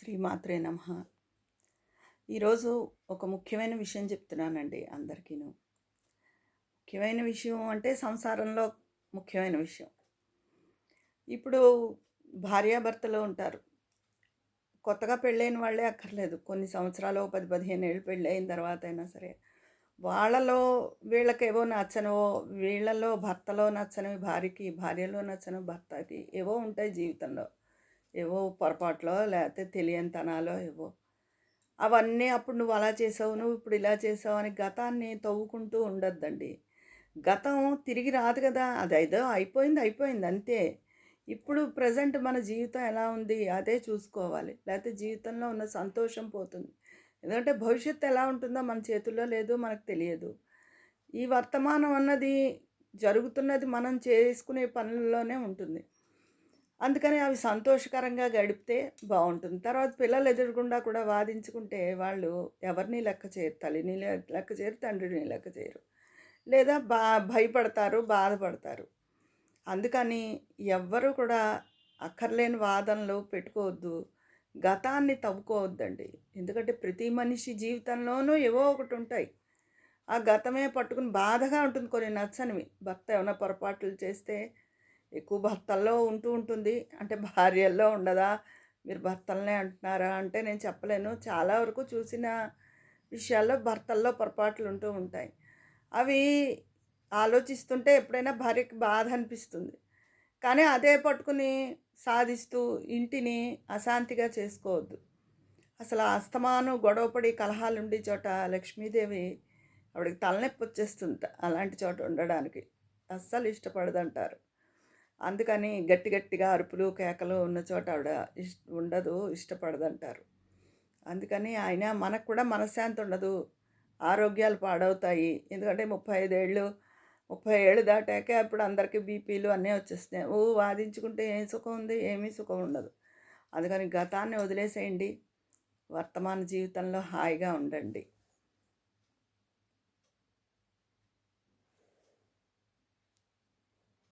శ్రీమాత్రే నమ. ఈరోజు ఒక ముఖ్యమైన విషయం చెప్తున్నానండి అందరికీను. ముఖ్యమైన విషయం అంటే సంసారంలో ముఖ్యమైన విషయం. ఇప్పుడు భార్యాభర్తలు ఉంటారు. కొత్తగా పెళ్ళైన వాళ్ళే అక్కర్లేదు. కొన్ని సంవత్సరాలు పది పదిహేను ఏళ్ళు పెళ్ళి అయిన తర్వాత అయినా సరే వాళ్ళలో వీళ్ళకేవో నచ్చనవో వీళ్ళలో భర్తలో నచ్చనివి భార్యకి భార్యలో నచ్చని భర్తకి ఏవో ఉంటాయి జీవితంలో. ఏవో పొరపాట్లో లేకపోతే తెలియనితనాలో ఏవో. అవన్నీ అప్పుడు నువ్వు అలా చేసావు నువ్వు ఇప్పుడు ఇలా చేసావు అని గతాన్ని తవ్వుకుంటూ ఉండొద్దండి. గతం తిరిగి రాదు కదా అది ఏదో అయిపోయింది అయిపోయింది అంతే. ఇప్పుడు ప్రజెంట్ మన జీవితం ఎలా ఉంది అదే చూసుకోవాలి. లేకపోతే జీవితంలో ఉన్న సంతోషం పోతుంది. ఎందుకంటే భవిష్యత్తు ఎలా ఉంటుందో మన చేతుల్లో లేదు మనకు తెలియదు. ఈ వర్తమానం అన్నది జరుగుతున్నది మనం చేసుకునే పనుల్లోనే ఉంటుంది. అందుకని అవి సంతోషకరంగా గడిపితే బాగుంటుంది. తర్వాత పిల్లలు ఎదురుగుండా కూడా వాదించుకుంటే వాళ్ళు ఎవరిని లెక్క చేయరు తల్లిని లెక్క చేయరు తండ్రిని లెక్క చేయరు. లేదా బా భయపడతారు బాధపడతారు. అందుకని ఎవ్వరు కూడా అక్కర్లేని వాదనలు పెట్టుకోవద్దు. గతాన్ని తవ్వుకోవద్దండి. ఎందుకంటే ప్రతి మనిషి జీవితంలోనూ ఏవో ఒకటి ఉంటాయి. ఆ గతమే పట్టుకుని బాధగా ఉంటుంది కొన్ని నచ్చనివి. భర్త ఏమైనా పొరపాట్లు చేస్తే ఎక్కువ భర్తల్లో ఉంటూ ఉంటుంది. అంటే భార్యల్లో ఉండదా? మీరు భర్తలనే అంటున్నారా? అంటే నేను చెప్పలేను. చాలా వరకు చూసిన విషయాల్లో భర్తల్లో పొరపాట్లు ఉంటూ ఉంటాయి. అవి ఆలోచిస్తుంటే ఎప్పుడైనా భార్యకి బాధ అనిపిస్తుంది. కానీ అదే పట్టుకుని సాధిస్తూ ఇంటిని అశాంతిగా చేసుకోవద్దు. అసలు అస్తమాను గొడవపడి కలహాలు ఉండే చోట లక్ష్మీదేవి ఆవిడకి తలనొప్పి వచ్చేస్తుంట అలాంటి చోట ఉండడానికి. అస్సలు ఇష్టపడదంటారు. అందుకని గట్టి గట్టిగా అరుపులు కేకలు ఉన్న చోట ఆవిడ ఇష్ ఉండదు ఇష్టపడదంటారు. అందుకని ఆయన మనకు కూడా మనశ్శాంతి ఉండదు. ఆరోగ్యాలు పాడవుతాయి. ఎందుకంటే ముప్పై ఐదేళ్ళు ముప్పై ఏళ్ళు దాటాక ఇప్పుడు అందరికీ బీపీలు అన్నీ వచ్చేస్తున్నాయి. ఓ వాదించుకుంటే ఏం సుఖం ఉంది? ఏమీ సుఖం ఉండదు. అందుకని గతాన్ని వదిలేసేయండి. వర్తమాన జీవితంలో హాయిగా ఉండండి.